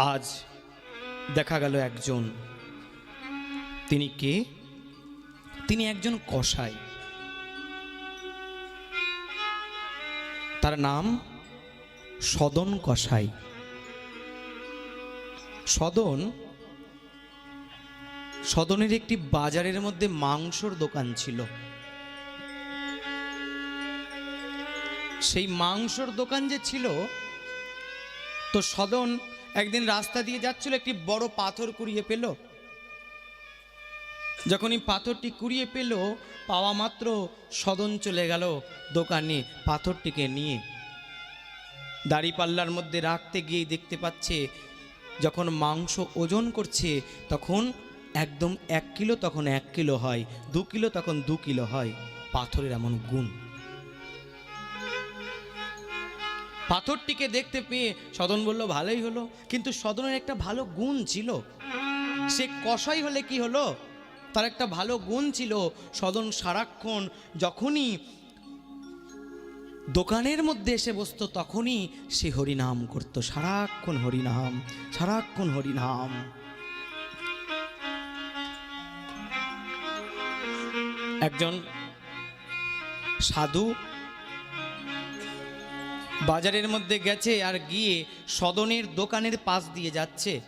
আজ দেখা গেল একজন। তিনি কে? তিনি একজন কসাই। তার নাম সদন কসাই। সদন, সদনের একটি বাজারের মধ্যে মাংসর দোকান ছিল। সেই মাংসর দোকান যে ছিল, তো সদন একদিন রাস্তা দিয়ে যাচ্ছিল একটি বড় পাথর কুড়িয়ে পেল যখন এই পাথরটি কুড়িয়ে পেল পাওয়া মাত্র সদন চলে গেল দোকানে পাথরটিকে নিয়ে। দাড়ি পাল্লার মধ্যে রাখতে গিয়ে দেখতে পাচ্ছে, যখন মাংস ওজন করছে, তখন একদম এক কিলো, তখন এক কিলো হয়, দু কিলো, তখন দু কিলো হয়। পাথরের এমন গুণ। পাথরটিকে দেখতে পেয়ে সদন বলল, ভালোই হলো। কিন্তু সদনের একটা ভালো গুণ ছিল। সে কষাই হলে কি হলো? তার একটা ভালো গুণ ছিল, সদন সারাক্ষণ যখনই দোকানের মধ্যে এসে বসতো, তখনই সে হরিনাম করত। সারাক্ষণ হরিনাম সারাক্ষণ হরিনাম। একজন সাধু বাজারের মধ্যে গেছে আর গিয়ে সদনের দোকানের পাশ দিয়ে যাচ্ছে।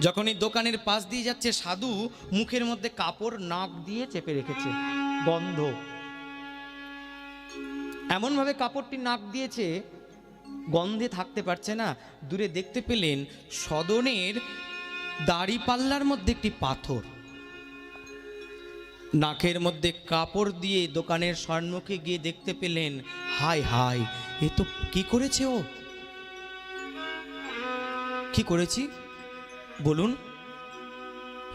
যখন এই দোকানের পাশ দিয়ে যাচ্ছে, সাধু মুখের মধ্যে কাপড় নাক দিয়ে চেপে রেখেছে। বন্ধ এমনভাবে কাপড়টি নাক দিয়েছে, গন্ধে থাকতে পারছে না। দূরে দেখতে পেলেন সদনের দাড়ি পাল্লার মধ্যে একটি পাথর। নাকের মধ্যে কাপড় দিয়ে দোকানের সম্মুখে গিয়ে দেখতে পেলেন, হাই হাই, এ তো কি করেছে ও? কি করেছি? বলুন।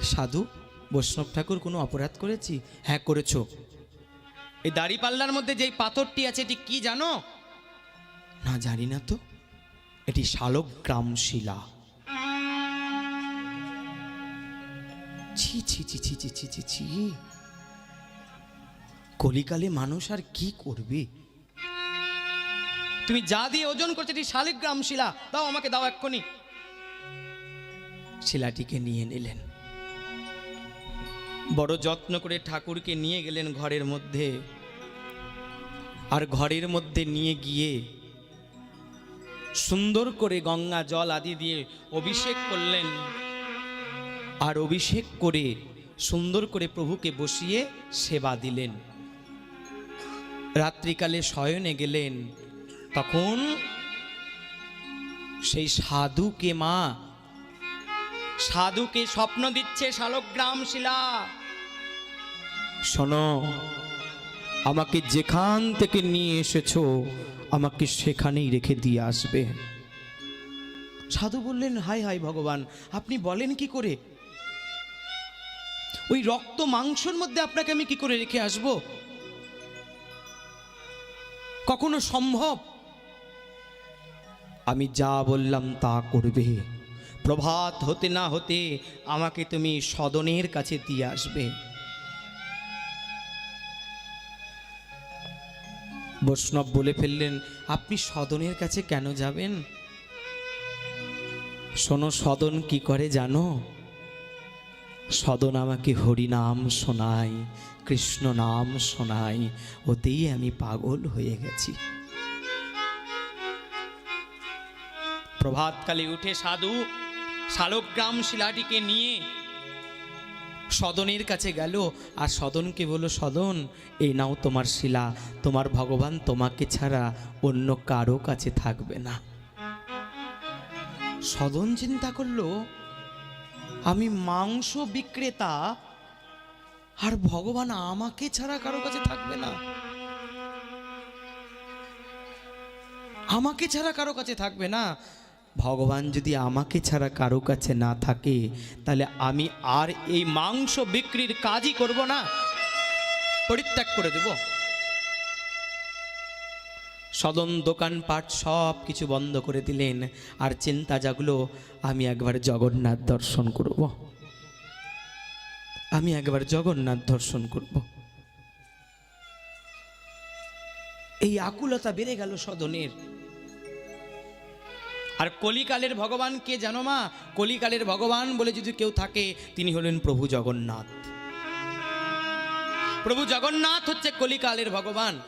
সাধু, বৈষ্ণব ঠাকুর কোনো অপরাধ করেছি? হ্যাঁ করেছ। এই দাড়ি পাল্লার মধ্যে যেই পাথরটি আছে, এটি কি জানো? না জানি না তো। এটি শালগ্রাম শিলা ছি ছি ছি ছি ছি ছি ছি ছি। কলিকালে মানুষ আর কি করবে? তুমি যা দিয়ে ওজন করছ এটি শালিগ্রাম শিলা। দাও আমাকে দাও এক্ষুনি। শিলাটিকে নিয়ে নিলেন। বড় যত্ন করে ঠাকুরকে নিয়ে গেলেন ঘরের মধ্যে। আর ঘরের মধ্যে নিয়ে গিয়ে সুন্দর করে গঙ্গা জল আদি দিয়ে অভিষেক করলেন। আর অভিষেক করে সুন্দর করে প্রভুকে বসিয়ে সেবা দিলেন। রাত্রিকালে শয়নে গেলেন। তখন সেই সাধুকে মা সাধুকে স্বপ্ন দিচ্ছে শালগ্রাম শিলা। শোনো আমাকে যেখান থেকে নিয়ে এসেছ আমাকে সেখানেই রেখে দিয়ে আসবে। সাধু বললেন হাই হাই ভগবান আপনি বলেন কি করে? ওই রক্ত মাংসর মধ্যে আপনাকে আমি কি করে রেখে আসব? কখনো সম্ভব? আমি যা বললাম তা করবে। প্রভাত হতে না হতে আমাকে তুমি সদনের কাছে দিয়ে আসবে। বৈষ্ণব বলে ফেললেন, আপনি সদনের কাছে কেন যাবেন? শোনো, সদন কি করে জানো? সদন আমাকে হরিনাম শোনায় কৃষ্ণ নাম শোনায় ওতেই আমি পাগল হয়ে গেছি। প্রভাতকালে উঠে সাধু শালগ্রাম শিলাটিকে নিয়ে সদনের কাছে গেল, আর সদনকে বলল, সদন, এই নাও তোমার শিলা, তোমার ভগবান তোমাকে ছাড়া অন্য কারও কাছে থাকবে না। সদন চিন্তা করল আমি মাংস বিক্রেতা, আর ভগবান আমাকে ছাড়া কারও কাছে থাকবে না। আমাকে ছাড়া কারও কাছে থাকবে না। ভগবান যদি আমাকে ছাড়া কারও কাছে না থাকে, তাহলে আমি আর এই মাংস বিক্রির কাজই করব না। পরিত্যাগ করে দেব। সদন দোকানপাট সব কিছু বন্ধ করে দিলেন। আর চিন্তা জাগলো, আমি একবার জগন্নাথ দর্শন করব। আমি একবার জগন্নাথ দর্শন করব। এই আকুলতা বেড়ে গেল সদনের। আর কলিকালের ভগবান কে জানো মা? কলিকালের ভগবান বলে যদি কেউ থাকে, তিনি হলেন প্রভু জগন্নাথ। প্রভু জগন্নাথ হচ্ছে কলিকালের ভগবান।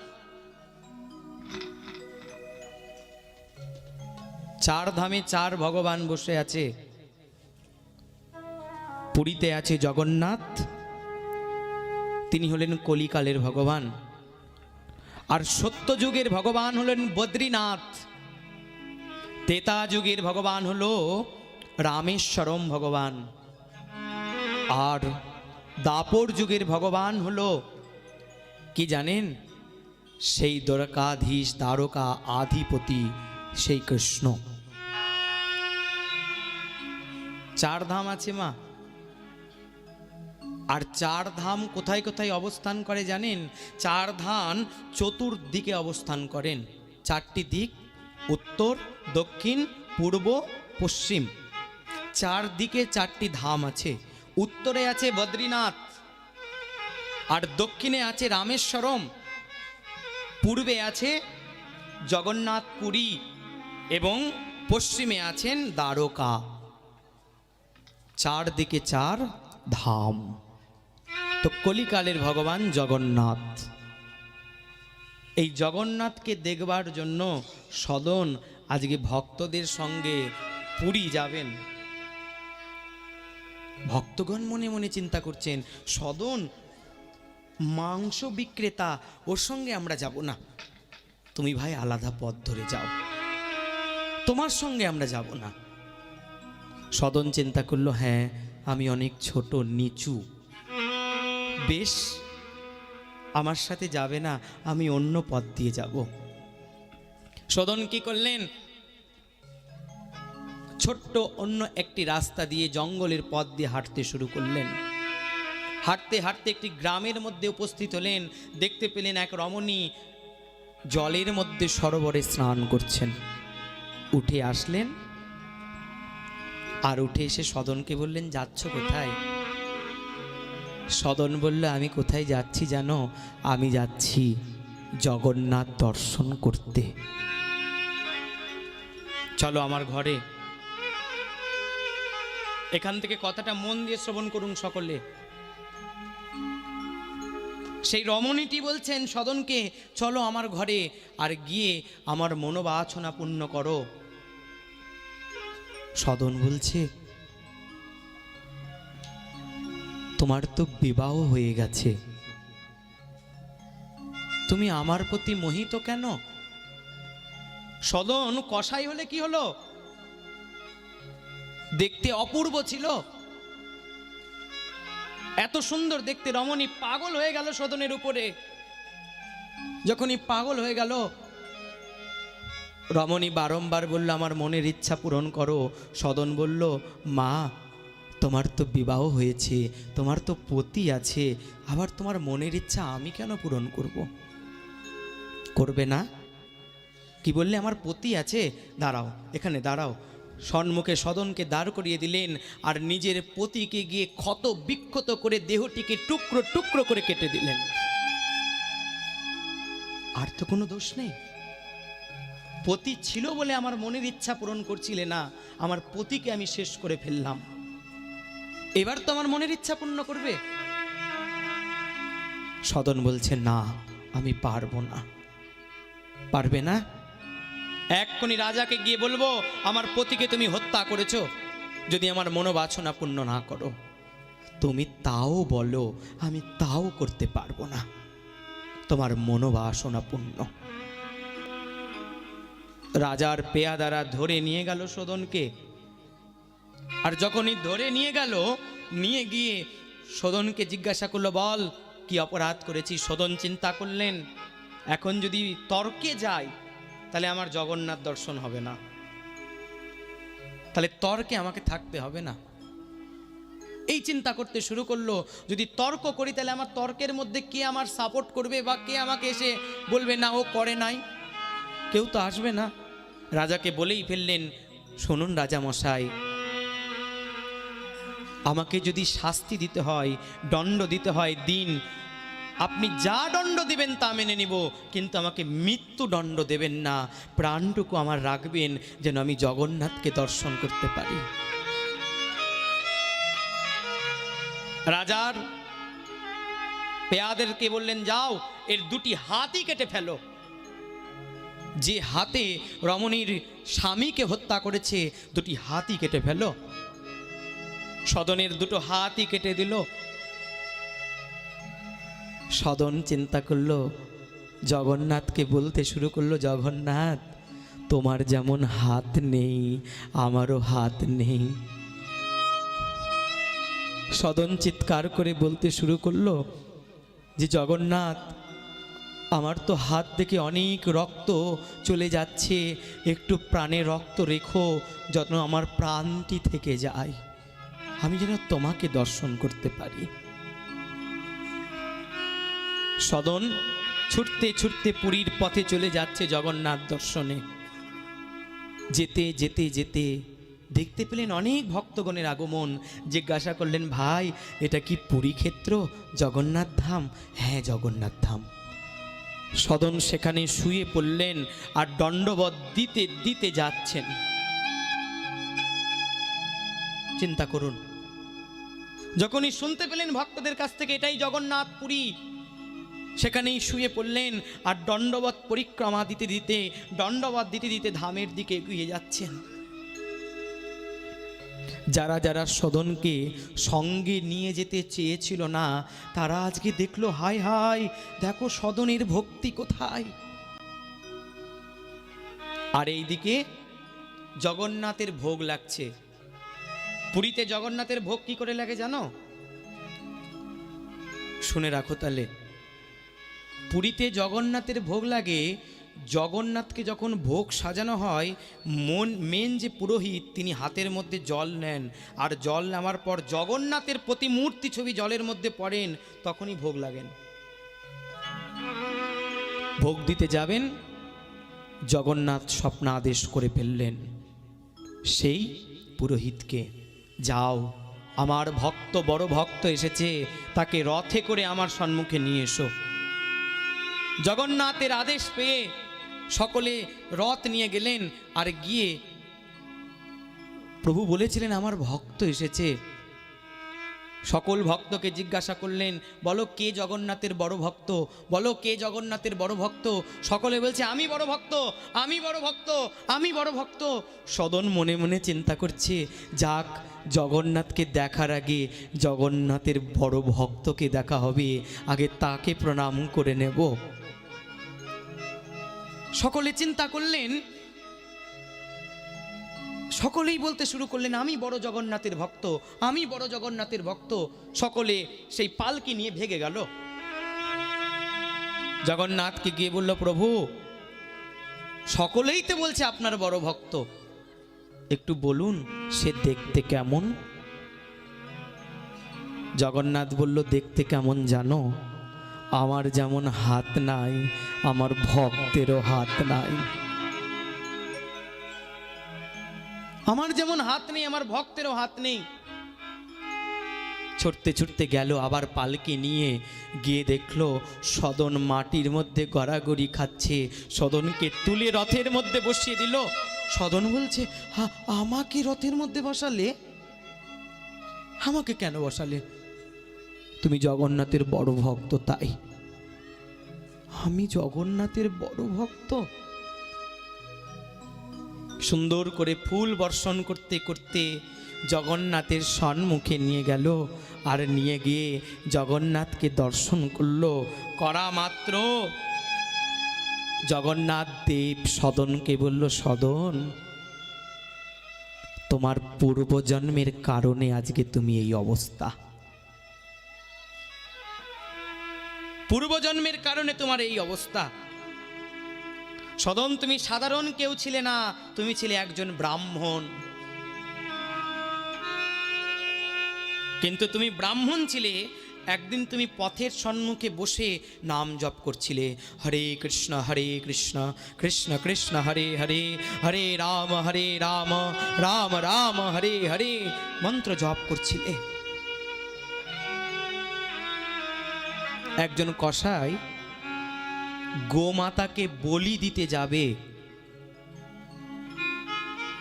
চার ধামে চার ভগবান বসে আছে। পুরীতে আছে জগন্নাথ, তিনি হলেন কলিকালের ভগবান। আর সত্যযুগের ভগবান হলেন বদ্রীনাথ। তেতা যুগের ভগবান হল রামেশ্বরম ভগবান। আর দাপর যুগের ভগবান হল, কি জানেন? সেই দ্বারকাধীশ, দ্বারকা আধিপতি, সেই কৃষ্ণ। চার ধাম আছে মা। আর চার ধাম কোথায় কোথায় অবস্থান করে জানেন? চার ধাম চতুর্দিকে অবস্থান করেন। চারটি দিক, উত্তর, দক্ষিণ, পূর্ব, পশ্চিম। চার দিকে চারটি ধাম আছে। উত্তরে আছে বদ্রীনাথ, আর দক্ষিণে আছে রামেশ্বরম। পূর্বে আছে জগন্নাথ পুরী এবং পশ্চিমে আছেন দ্বারকা। চার দিকে চার ধাম। তো কলিকালের ভগবান জগন্নাথ। এই জগন্নাথকে দেখবার জন্য সদন আজকে ভক্তদের সঙ্গে পুরী যাবেন। ভক্তগণ মনে মনে চিন্তা করছেন, সদন মাংস বিক্রেতা, ওর সঙ্গে আমরা যাব না। তুমি ভাই আলাদা পথ ধরে যাও। তোমার সঙ্গে আমরা যাব না। সদন চিন্তা করল হ্যাঁ আমি অনেক ছোট, নিচু। বেশ, আমার সাথে যাবে না, আমি অন্য পথ দিয়ে যাব। সদন কি করলেন? ছোট্ট অন্য একটি রাস্তা দিয়ে জঙ্গলের পথ দিয়ে হাঁটতে শুরু করলেন। হাঁটতে হাঁটতে একটি গ্রামের মধ্যে উপস্থিত হলেন। দেখতে পেলেন এক রমণী জলের মধ্যে সরোবরে স্নান করছেন। উঠে আসলেন। আর উঠে এসে সদনকে বললেন, যাচ্ছ কোথায়? সদন বলল, আমি কোথায় যাচ্ছি জানো? আমি যাচ্ছি জগন্নাথ দর্শন করতে। চলো আমার ঘরে। এখান থেকে কথাটা মন দিয়ে শ্রবণ করুন সকলে। সেই রমণীটি বলছেন সদনকে, চলো আমার ঘরে আর গিয়ে আমার মনোবাসনা পূর্ণ করো। সদন বলছে, তোমার তো বিবাহ হয়ে গেছে। তুমি আমার প্রতি মোহিত কেন? সদন কসাই হলে কি হলো? দেখতে অপূর্ব ছিল। এত সুন্দর দেখতে রমণী পাগল হয়ে গেল সদনের উপরে। যখনই পাগল হয়ে গেল রমণী বারংবার বলল, আমার মনের ইচ্ছা পূরণ করো। সদন বলল, মা, তোমার তো বিবাহ হয়েছে, তোমার তো পতি আছে, আবার তোমার মনের ইচ্ছা আমি কেন পূরণ করব? করবে না? কি বললে? আমার পতি আছে? দাঁড়াও, এখানে দাঁড়াও। সন্মুখে সদনকে দাঁড় করিয়ে দিলেন আর নিজের পতিকে গিয়ে ক্ষত বিক্ষত করে দেহটিকে টুকরো টুকরো করে কেটে দিলেন। আর তো কোনো দোষ নেই? পতি ছিল বলে আমার মনের ইচ্ছা পূরণ করছিলে না, আমার পতিকে আমি শেষ করে ফেললাম। এবার তো আমার মনের ইচ্ছা পূর্ণ করবে। সদন বলছে, না, আমি পারব না। পারবে না? এক্ষুনি রাজাকে গিয়ে বলব, আমার পতিকে তুমি হত্যা করেছ। যদি আমার মনোবাসনা পূর্ণ না করো, তুমি তাও বলো, আমি তাও করতে পারব না। তোমার মনোবাসনা পূর্ণ। রাজার পেয়াদারা ধরে নিয়ে গেল সদনকে আর যখনই ধরে নিয়ে গেল, নিয়ে গিয়ে সদনকে জিজ্ঞাসা করল, বল, কি অপরাধ করেছি? সদন চিন্তা করলেন, এখন যদি তর্কে যাই, তাহলে আমার জগন্নাথ দর্শন হবে না। তাহলে তর্কে আমাকে থাকতে হবে না। এই চিন্তা করতে শুরু করল, যদি তর্ক করি, তাহলে আমার তর্কের মধ্যে কে আমার সাপোর্ট করবে বা কে আমাকে এসে বলবে, না, ও করে নাই। কেউ তো আসবে না। রাজাকে বলেই ফেললেন, শুনুন রাজা মশাই আমাকে যদি শাস্তি দিতে হয়, দণ্ড দিতে হয় দিন, আপনি যা দণ্ড দিবেন তা মেনে নিব, কিন্তু আমাকে মৃত্যু দণ্ড দেবেন না। প্রাণটুকু আমার রাখবেন, যেন আমি জগন্নাথকে দর্শন করতে পারি। রাজার পেয়াদেরকে বললেন, যাও, এর দুটি হাতই কেটে ফেলো। যে হাতে রমণীর স্বামীকে হত্যা করেছে, দুটি হাতই কেটে ফেলো সদনের দুটো হাতই কেটে দিল। সদন চিন্তা করল, জগন্নাথকে বলতে শুরু করল, জগন্নাথ, তোমার যেমন হাত নেই, আমারও হাত নেই। সদন চিৎকার করে বলতে শুরু করল যে, জগন্নাথ আমার তো হাত থেকে অনেক রক্ত চলে যাচ্ছে। একটু প্রাণে রক্ত রেখো যত্ন আমার প্রাণটি থেকে যায়। আমি যেন তোমাকে দর্শন করতে পারি। সদন ছুটতে ছুটতে পুরীর পথে চলে যাচ্ছে জগন্নাথ দর্শনে। যেতে যেতে যেতে দেখতে পেলেন অনেক ভক্তগণের আগমন। জিজ্ঞাসা করলেন, ভাই, এটা কি পুরী ক্ষেত্র জগন্নাথ ধাম? হ্যাঁ জগন্নাথ ধাম। সদন সেখানে শুয়ে পড়লেন আর দণ্ডবধ দিতে দিতে যাচ্ছেন। চিন্তা করুন। যখনই শুনতে পেলেন ভক্তদের কাছ থেকে এটাই জগন্নাথ পুরী সেখানেই শুয়ে পড়লেন আর দণ্ডবত পরিক্রমা দিতে দিতে দণ্ডবত দিতে দিতে ধামের দিকে এগিয়ে যাচ্ছেন। যারা যারা সদনকে সঙ্গে নিয়ে যেতে চেয়েছিল না, তারা আজকে দেখল, হাই হাই, দেখো সদনের ভক্তি কোথায়? আর এইদিকে জগন্নাথের ভোগ লাগছে। পুরীতে জগন্নাথের ভোগ কি করে লাগে জানো? শুনে রাখো তাহলে। পুরীতে জগন্নাথের ভোগ লাগে জগন্নাথকে যখন ভোগ সাজানো হয়, মন মেন যে পুরোহিত, তিনি হাতের মধ্যে জল নেন। আর জল নেওয়ার পর জগন্নাথের প্রতিমূর্তি ছবি জলের মধ্যে পড়েন, তখনই ভোগ লাগেন। ভোগ দিতে যাবেন, জগন্নাথ স্বপ্ন আদেশ করে ফেললেন, সেই পুরোহিতকে, যাও, আমার ভক্ত, বড় ভক্ত এসেছে, তাকে রথে করে আমার সম্মুখে নিয়ে এসো। জগন্নাথের আদেশ পেয়ে সকলে রথ নিয়ে গেলেন আর গিয়ে প্রভু বলেছিলেন, আমার ভক্ত এসেছে। সকল ভক্তকে জিজ্ঞাসা করলেন, বলো কে জগন্নাথের বড় ভক্ত? বলো কে জগন্নাথের বড় ভক্ত? সকলে বলছে, আমি বড় ভক্ত, আমি বড় ভক্ত, আমি বড় ভক্ত। সদন মনে মনে চিন্তা করছে, যাক, জগন্নাথকে দেখার আগে জগন্নাথের বড় ভক্তকে দেখা হবে, আগে তাকে প্রণাম করে নেব। সকলে চিন্তা করলেন, সকলেই বলতে শুরু করলেন, আমি বড় জগন্নাথের ভক্ত, আমি বড় জগন্নাথের ভক্ত। সকলে সেই পালকি নিয়ে ভেগে গেল। জগন্নাথকে গিয়ে বলল, প্রভু, সকলেই তো বলছে আপনার বড় ভক্ত। একটু বলুন, সে দেখতে কেমন? জগন্নাথ বলল, দেখতে কেমন জানো? আমার যেমন হাত নাই, আমার ভক্তেরও হাত নাই। আমার যেমন হাত নেই, আমার ভক্তেরও হাত নেই। ছুটতে ছুটতে গেল, আবার পালকি নিয়ে গিয়ে দেখল, সদন মাটির মধ্যে গড়াগড়ি খাচ্ছে। সদনকে তুলে রথের মধ্যে বসিয়ে দিল। সদন বলছে আমাকে রথের মধ্যে বসালে? আমাকে কেন বসালে? তুমি জগন্নাথের বড় ভক্ত তাই। আমি জগন্নাথের বড় ভক্ত? সুন্দর করে ফুল বর্ষণ করতে করতে জগন্নাথের সম্মুখে নিয়ে গেল আর নিয়ে গিয়ে জগন্নাথকে দর্শন করল। করা মাত্র। জগন্নাথ দেব সদনকে বলল, সদন, তোমার পূর্বজন্মের কারণে আজকে তুমি এই অবস্থা। পূর্বজন্মের কারণে তোমার এই অবস্থা। সদন, তুমি সাধারণ কেউ ছিলে না, তুমি ছিলে একজন ব্রাহ্মণ। কিন্তু তুমি ব্রাহ্মণ ছিলে, একদিন তুমি পথের সম্মুখে বসে নাম জপ করছিলে, হরে কৃষ্ণ হরে কৃষ্ণ কৃষ্ণ কৃষ্ণ, হরে হরে হরে রাম হরে রাম রাম রাম, হরে হরে মন্ত্র জপ করছিলে। একজন কসাই, গোমাতাকে বলি দিতে যাবে।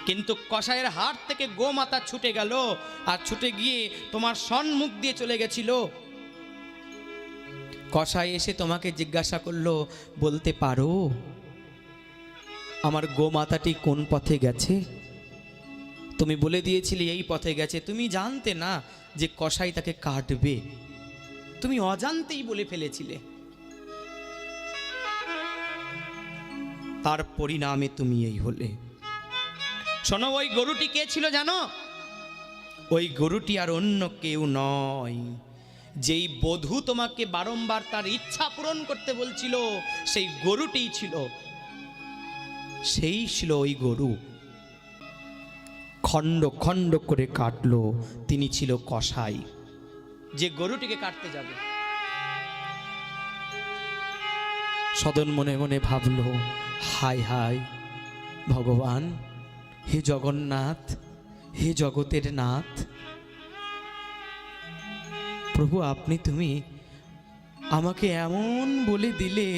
কিন্তু কসাইয়ের হাত থেকে গোমাতা ছুটে গেল আর ছুটে গিয়ে তোমার সম্মুখ দিয়ে চলে গেছিল। কসাই এসে তোমাকে জিজ্ঞাসা করল, বলতে পারো, আমার গোমাতাটি কোন পথে গেছে? তুমি বলে দিয়েছিলে এই পথে গেছে, তুমি জানতে না যে কসাই তাকে কাটবে। তুমি অজান্তেই বলে ফেলেছিলে। তার পরিণামে তুমি এই হলে। শোনো, ওই গরুটি কে ছিল জানো? ওই গরুটি আর অন্য কেউ নয়। যেই বধূ তোমাকে বারংবার তার ইচ্ছা পূরণ করতে বলছিল, সেই গরুটিই ছিল। সেই ছিল ওই গরু। খণ্ড খণ্ড করে কাটলো, তিনি ছিল কসাই। যে গরুটিকে কাটতে যাবে। সদন মনে মনে ভাবলো, হায় হায়, ভগবান, হে জগন্নাথ, হে জগতের নাথ। প্রভু, আপনি তুমি আমাকে এমন বলে দিলে,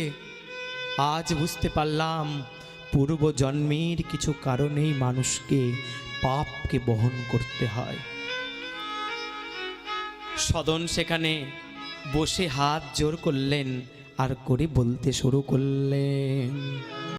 আজ বুঝতে পারলাম পূর্ব জন্মের কিছু কারণেই মানুষকে পাপকে বহন করতে হয়। সদন সেখানে বসে হাত জোর করলেন আর করে বলতে শুরু করলেন।